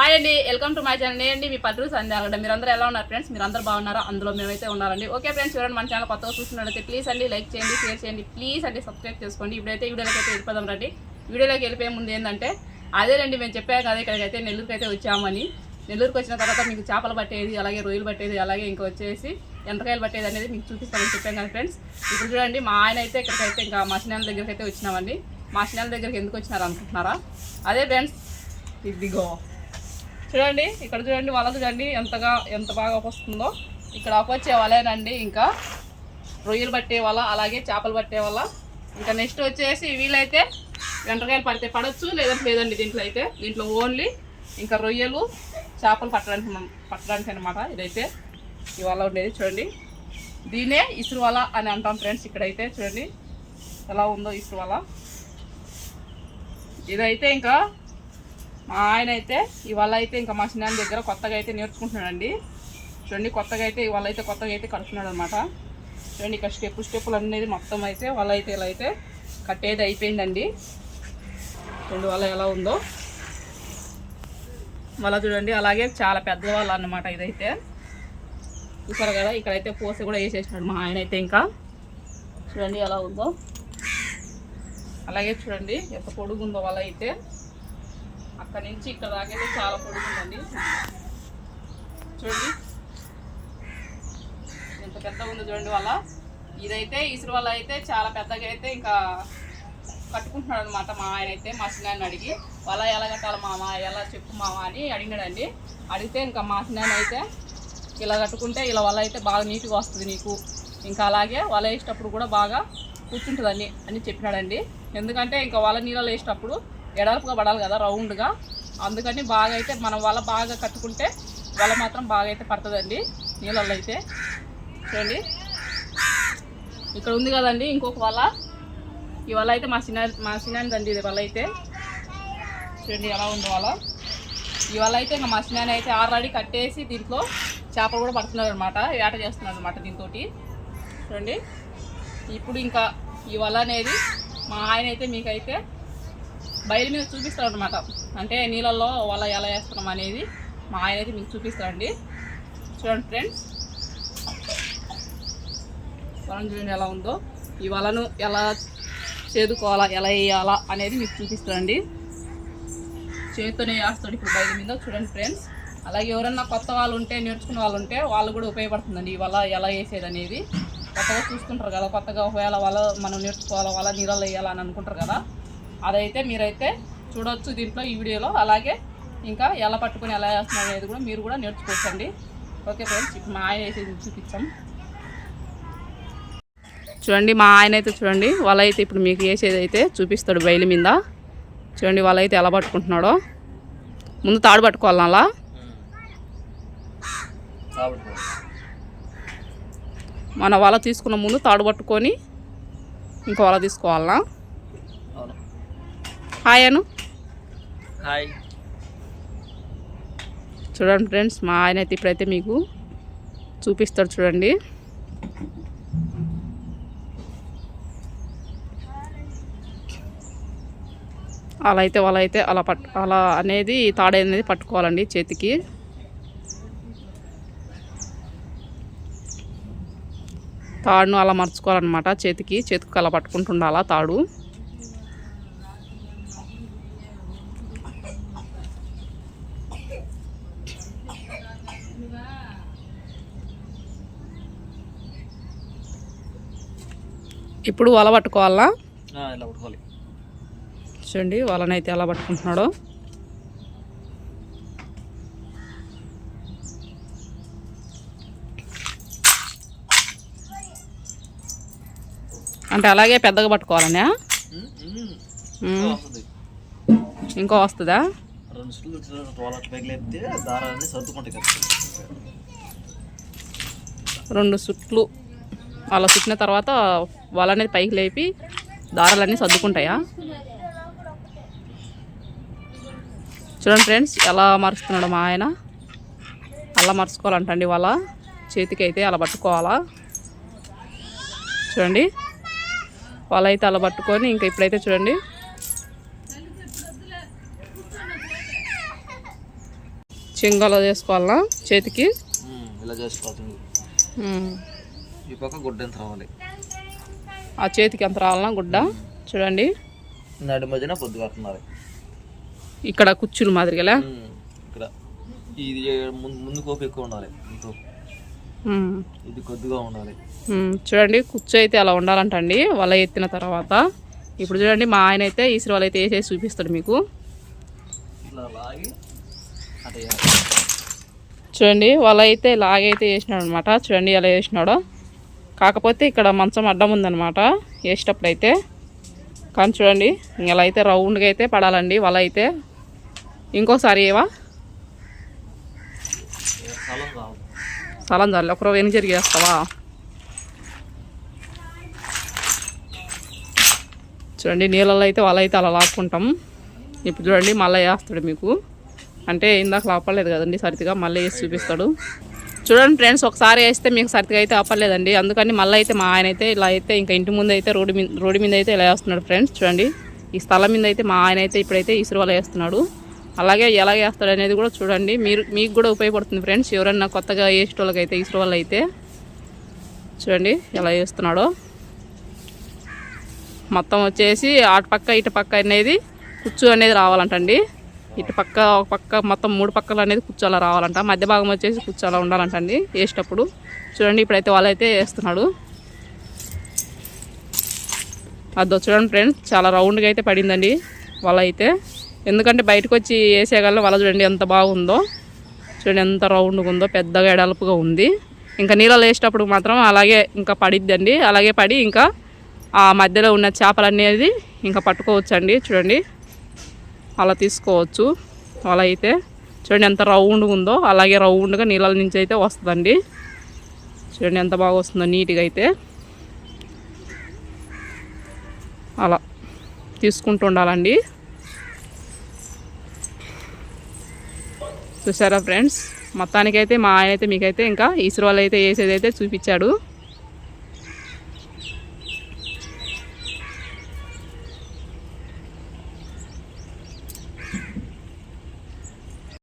Hi అండి welcome to my channel. నేనండి మీ పట్టు సంధ్యాగడ మీరు అందరూ ఎలా ఉన్నారు ఫ్రెండ్స్? మీరు అందరూ బాగున్నారా? అందులో మేమైతే ఉన్నారండి. ఓకే ఫ్రెండ్స్ చూడండి మన ఛానల్ కొత్తగా చూస్తున్నట్లయితే ప్లీజ్ అండి లైక్ చేయండి షేర్ చేయండి ప్లీజ్ అండి సబ్స్క్రైబ్ చేసుకోండి. ఇప్పుడైతే వీడియోలోకి అయితే వెళ్ళిపోదాం రండి. వీడియోలోకి వెళ్ళిపోయే ముందు ఏంటంటే అదేనండి మేము చెప్పాము కదా ఇక్కడికైతే నెల్లూరుకి అయితే వచ్చామని. నెల్లూరుకి వచ్చిన తర్వాత మీకు చేపలు పట్టేది అలాగే రొయ్యలు పట్టేది అలాగే ఇంకా వచ్చేసి ఎంతకాయలు పట్టేది అనేది మీకు చూపిస్తామని చెప్పాం కదా ఫ్రెండ్స్. ఇప్పుడు చూడండి మా ఆయన అయితే ఇక్కడికైతే ఇంకా మా సినాల దగ్గరికి అయితే వచ్చినామండి. మా సినాల దగ్గరికి ఎందుకు వచ్చినారు అనుకుంటున్నారా? అదే ఫ్రెండ్స్ ఇదిగో. చూడండి ఇక్కడ చూడండి వల చూడండి ఎంతగా ఎంత బాగా వస్తుందో. ఇక్కడ వచ్చే వలేనండి ఇంకా. రొయ్యలు పట్టే వల అలాగే చేపలు పట్టే వల ఇంకా నెక్స్ట్ వచ్చేసి వీలైతే వెంటకాయలు పడితే పడవచ్చు లేదంటే లేదండి దీంట్లో అయితే. దీంట్లో ఓన్లీ ఇంకా రొయ్యలు చేపలు పట్టడానికి పట్టడానికి అనమాట ఇదైతే. ఈ వల ఉండేది చూడండి. దీనే ఇసురు వల అని అంటాం ఫ్రెండ్స్ ఇక్కడైతే చూడండి. ఎలా ఉందో ఇసురు వల ఇదైతే ఇంకా మా ఆయన అయితే ఇవాళ అయితే ఇంకా మా చిన్న దగ్గర కొత్తగా అయితే నేర్చుకుంటున్నాడండి. చూడండి కొత్తగా అయితే ఇవాళ అయితే కొత్తగా అయితే కడుతున్నాడు అనమాట చూడండి ఇక్కడ స్టెప్ స్టెప్పులు అనేది మొత్తం అయితే వాళ్ళ అయితే ఇలా అయితే కట్టేది అయిపోయిందండి. చూడండి వాళ్ళ ఎలా ఉందో. మళ్ళీ చూడండి అలాగే చాలా పెద్దవాళ్ళు అనమాట అన్నమాట ఇదైతే. చూసారు కదా ఇక్కడైతే పూస కూడా వేసేసినాడు మా ఆయన అయితే ఇంకా. చూడండి ఎలా ఉందో. అలాగే చూడండి ఎంత పొడుగు ఉందో వాళ్ళ అయితే. అక్కడ నుంచి ఇక్కడ దాకా అయితే చాలా పొడుగుందండి. చూడండి. ఎంత పెద్దగా ఉందో చూడండి వల్ల ఇదైతే ఇసురు వల్ల అయితే చాలా పెద్దగా అయితే ఇంకా కట్టుకుంటున్నాడు అనమాట మా ఆయన అయితే మా చిన్నాన్ని అడిగి. వల ఎలా కట్టాలి మామ? ఎలా చెప్పు మామ? అని అడిగినాడండి. అడిగితే ఇంకా మా చిన్నాయన అయితే ఇలా కట్టుకుంటే ఇలా వల్ల అయితే బాగా నీట్గా వస్తుంది నీకు. ఇంకా అలాగే వల వేసేటప్పుడు కూడా బాగా కూర్చుంటుందని అని చెప్పినాడండి. ఎందుకంటే ఇంకా వల నీళ్ళలో వేసేటప్పుడు ఎడల్పుగా పడాలి కదా రౌండ్గా. అందుకని బాగా అయితే మనం వల బాగా కట్టుకుంటే వల మాత్రం బాగా అయితే పడుతుందండి నీళ్ళల్లో అయితే. చూడండి. ఇక్కడ ఉంది కదండి ఇంకొక వల. ఈ వల అయితే మా సినా మా సినానిదండి ఇది వల అయితే. చూడండి ఎలా ఉంది వల. ఈ వల అయితే ఇంకా మా సినాని అయితే ఆల్రెడీ కట్టేసి దీంట్లో చేపలు కూడా పడుతున్నారు అనమాట వేట చేస్తున్నారు అనమాట దీంతో చూడండి. ఇప్పుడు ఇంకా ఈ వల అనేది మా ఆయన అయితే మీకైతే బయలు మీద చూపిస్తారు అనమాట అంటే నీళ్ళల్లో వల ఎలా వేస్తున్నాం అనేది మా ఆయన అయితే మీకు చూపిస్తారండి చూడండి ఫ్రెండ్స్. వలను చూడండి ఎలా ఉందో. ఈ వలను ఎలా చేదుకోవాలా ఎలా వేయాలా అనేది మీకు చూపిస్తారండి చేతితోనే వేస్తాడు ఇప్పుడు బయట మీద. చూడండి ఫ్రెండ్స్. అలాగే ఎవరన్నా కొత్త వాళ్ళు ఉంటే నేర్చుకున్న వాళ్ళు ఉంటే వాళ్ళు కూడా ఉపయోగపడుతుందండి ఈ వల ఎలా వేసేది అనేది. కొత్తగా చూస్తుంటారు కదా కొత్తగా ఒకవేళ వల మనం నేర్చుకోవాలా వల నీళ్ళలో వేయాలని అనుకుంటారు కదా. అదైతే మీరైతే చూడొచ్చు దీంట్లో ఈ వీడియోలో. అలాగే ఇంకా ఎలా పట్టుకొని ఎలా వేస్తున్నారు అనేది కూడా మీరు కూడా నేర్చుకోవచ్చండి ఓకే ఫ్రెండ్స్ మా ఆయన వేసేది చూపించాం చూడండి మా ఆయన అయితే చూడండి వాళ్ళైతే అయితే ఇప్పుడు మీకు వేసేది అయితే చూపిస్తాడు బయలు మీద. చూడండి వాళ్ళైతే అయితే ఎలా పట్టుకుంటున్నాడో. ముందు తాడు పట్టుకోవాలి అలా? మన వల తీసుకున్న ముందు తాడు పట్టుకొని ఇంకో వల తీసుకోవాలనా? హాయ్ అను హాయ్ చూడండి ఫ్రెండ్స్ మా ఆయన అయితే ఇప్పుడైతే మీకు చూపిస్తాడు చూడండి. అలా అయితే వాళ్ళ అయితే అలా పట్టు అలా అనేది తాడు అనేది పట్టుకోవాలండి చేతికి. తాడును అలా మర్చుకోవాలన్నమాట చేతికి చేతికి అలా పట్టుకుంటుండాలా తాడు. ఇప్పుడు వల పట్టుకోవాలా? చూడండి వాళ్ళనైతే ఎలా పట్టుకుంటున్నాడో. అంటే అలాగే పెద్దగా పట్టుకోవాలనే? ఇంకో వస్తుందా. రెండు సుట్లు అలా చుట్టిన తర్వాత వల అనేది పైకి లేపి దారాలన్నీ సర్దుకుంటాయా? చూడండి ఫ్రెండ్స్ ఎలా మరుస్తున్నాడు మా ఆయన. అలా మరుచుకోవాలంటండి వాళ్ళ చేతికి అయితే అలా పట్టుకోవాలా. చూడండి వాళ్ళ అయితే అలా పట్టుకొని ఇంకా ఇప్పుడైతే చూడండి. చెంగలో చేసుకోవాలా చేతికి? ఇలా చేసుకోవాలి. ఈ పక్క గుడ్డ ఎంత రావాలి? ఆ చేతికి ఎంత రావాలన్నా గుడ్డ. చూడండి. నడి మధ్యన పొద్దు కట్టున్నారు ఇక్కడ కుచ్చులు మాదిరిగా ఇక్కడ. ఇది ముందు కోపు ఎక్కువ ఉండాలి. ఇది కొద్దిగా ఉండాలి. చూడండి కుచ్చు అయితే అలా ఉండాలంటండి వల ఎత్తిన తర్వాత. ఇప్పుడు చూడండి మా ఆయన అయితే ఈశ్వర వాళ్ళు అయితే వేసేసి చూపిస్తాడు మీకు. చూడండి వల అయితే లాగైతే వేసినాడు అనమాట చూడండి ఎలా వేసినాడో. కాకపోతే ఇక్కడ మంచం అడ్డం ఉందన్నమాట. వేసేటప్పుడు అయితే కానీ చూడండి ఇలా అయితే రౌండ్గా అయితే పడాలండి వల అయితే. ఇంకోసారి ఏవా? స్థలం చాలి స్థలం చాలు ఒకరో వెనుక జరిగేస్తావా? చూడండి నీళ్ళలో అయితే వల అయితే అలా లాక్కుంటాం. ఇప్పుడు చూడండి మళ్ళీ వేస్తాడు మీకు. అంటే ఇందాక లాపలేదు కదండి సరితిగా మళ్ళీ వేసి చూపిస్తాడు. చూడండి ఫ్రెండ్స్ ఒకసారి వేస్తే మీకు సరితిగా అయితే అప్పలేదండి అందుకని మళ్ళీ అయితే మా ఆయన అయితే ఇలా అయితే ఇంకా ఇంటి ముందు అయితే రోడ్డు మీద రోడ్డు మీద అయితే ఇలా వేస్తున్నాడు ఫ్రెండ్స్ చూడండి. ఈ స్థలం మీద అయితే మా ఆయన అయితే ఇప్పుడైతే ఇసురు వల్ల వేస్తున్నాడు. అలాగే ఎలా వేస్తాడు అనేది కూడా చూడండి. మీరు మీకు కూడా ఉపయోగపడుతుంది ఫ్రెండ్స్ ఎవరన్నా కొత్తగా వేసేటోళ్ళకి అయితే ఇసురు వల్ల అయితే. చూడండి ఎలా వేస్తున్నాడో. మొత్తం వచ్చేసి అటు పక్క ఇటు పక్క అనేది కుచ్చు అనేది రావాలంటండి. ఇటు పక్క ఒక పక్క మొత్తం మూడు పక్కలు అనేది కుచ్చు రావాలంట. మధ్య భాగం వచ్చేసి కుచ్చు ఉండాలంట అండి వేసేటప్పుడు. చూడండి ఇప్పుడైతే వాళ్ళైతే వేస్తున్నాడు. అదో చూడండి ఫ్రెండ్స్ చాలా రౌండ్గా అయితే పడిందండి వల అయితే ఎందుకంటే బయటకు వచ్చి వేసేయగల వల చూడండి ఎంత బాగుందో. చూడండి ఎంత రౌండ్గా ఉందో పెద్దగా ఎడల్పుగా ఉంది. ఇంకా నీళ్ళలో వేసేటప్పుడు మాత్రం అలాగే ఇంకా పడిద్దండి. అలాగే పడి ఇంకా ఆ మధ్యలో ఉన్న చేపలు అనేది ఇంకా పట్టుకోవచ్చండి చూడండి. అలా తీసుకోవచ్చు. అలా అయితే చూడండి ఎంత రౌండ్గా ఉందో అలాగే రౌండ్గా నీళ్ళ నుంచి అయితే వస్తుందండి. చూడండి ఎంత బాగా వస్తుందో నీట్గా అయితే. అలా తీసుకుంటూ ఉండాలండి. చూసారా ఫ్రెండ్స్? మొత్తానికైతే మా ఆయన అయితే మీకైతే ఇంకా ఈశ్వర్ వాళ్ళు అయితే వేసేది అయితే చూపించాడు.